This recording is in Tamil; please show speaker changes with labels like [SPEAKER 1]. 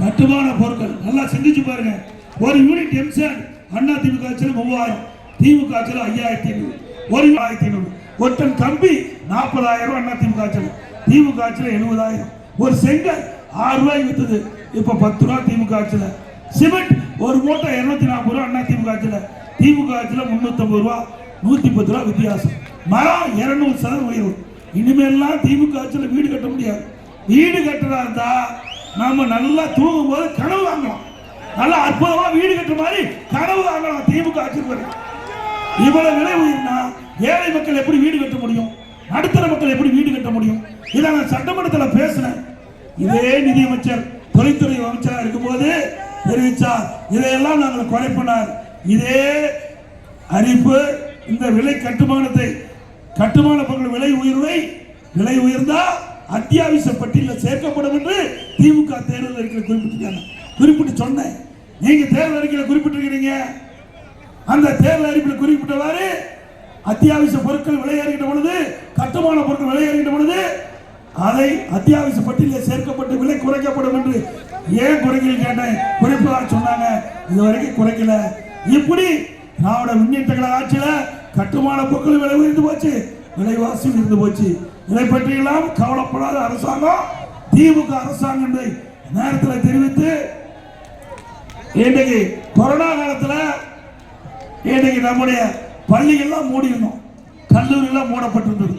[SPEAKER 1] கட்டுமான பொருட்கள் நல்லா சிந்திச்சு பாருங்க. ஒரு யூனிட் எம்சான் அண்ணா திமுக ஆட்சியில் மூவாயிரம் திமுக ஆட்சியில் ஐயாயிரத்தி ஐநூறு ஒரு ஆயிரத்தி ஐநூறு. ஒருத்தன் கம்பி நாற்பதாயிரம் அண்ணா திமுக ஆட்சியில் திமுக ஆட்சியில் எழுபதாயிரம். ஒரு செங்கல் ஆறு ரூபாய் வித்தது. இப்ப பத்து ரூபா திமுக ஆட்சியில் சிமெண்ட் ஒரு மூட்டை இருநூத்தி நாற்பது ரூபா அண்ணா திமுக ஆட்சியில் திமுக ஆட்சியில் முந்நூற்றம்பது ரூபா நூத்தி பத்து ரூபா வித்தியாசம். மரம் இருநூறு சதவீதம் உயர்வு இனிமேல்லாம் திமுக ஆட்சியில் வீடு கட்ட முடியாது. வீடு கட்டுறதா இருந்தால் நாம நல்லா தூங்கும் போது கனவு வாங்கலாம். நல்லா அற்புதமா வீடு கட்டுற மாதிரி கனவு வாங்கலாம் திமுக ஆட்சிக்கு இவ்வளவு விலை உயிர்னா ஏழை மக்கள் எப்படி வீடு கட்ட முடியும்? நடுத்தர மக்கள் எப்படி வீடு கட்ட முடியும்? இதை நான் சட்டமன்றத்தில் பேசினேன். இதே நிதியமைச்சர் தொழில்துறை அமைச்சராக இருக்கும்போது தெரிவித்தார் இதையெல்லாம் நாங்கள் குறைப்பினார் இதே அறிவிப்பு இந்த விலை கட்டுமானத்தை கட்டுமான பொருள் விலை உயர்வை விலை உயர்ந்தால் அத்தியாவசிய பட்டியலில் சேர்க்கப்படும் என்று திமுக தேர்தல் அறிக்கையில் குறிப்பிட்டிருக்காங்க. குறிப்பிட்டு சொன்னேன். நீங்க தேர்தல் அறிக்கையில் குறிப்பிட்டிருக்கிறீங்க. அந்த தேர்தல் அறிக்கையில் குறிப்பிட்டவாறு அத்தியாவசிய பொருட்கள் விலையேறுகின்ற பொழுது கட்டுமான பொருட்கள் விலையேறுகின்ற பொழுது அதை அத்தியாவசிய பட்டியலில் சேர்க்கப்பட்டு விலை குறைக்கப்படும் என்று ஏன் குறைக்கல கேட்டேன். குறைப்பதாக சொன்னாங்க. இது வரைக்கும் குறைக்கல. இப்படி திராவிட முன்னேற்ற கழக ஆட்சியில் கட்டுமான பொருட்கள் விலை உயர்ந்து போச்சு. விலைவாசி நின்று போச்சு. இதை பற்றியெல்லாம் கவலைப்படாத அரசாங்கம் திமுக அரசாங்கம் என்பதை நேரத்தில் தெரிவித்து இன்றைக்கு கொரோனா காலத்தில் இன்றைக்கு நம்முடைய பள்ளிகள்லாம் மூடியிருந்தோம். கல்லூரியெல்லாம் மூடப்பட்டிருந்தது.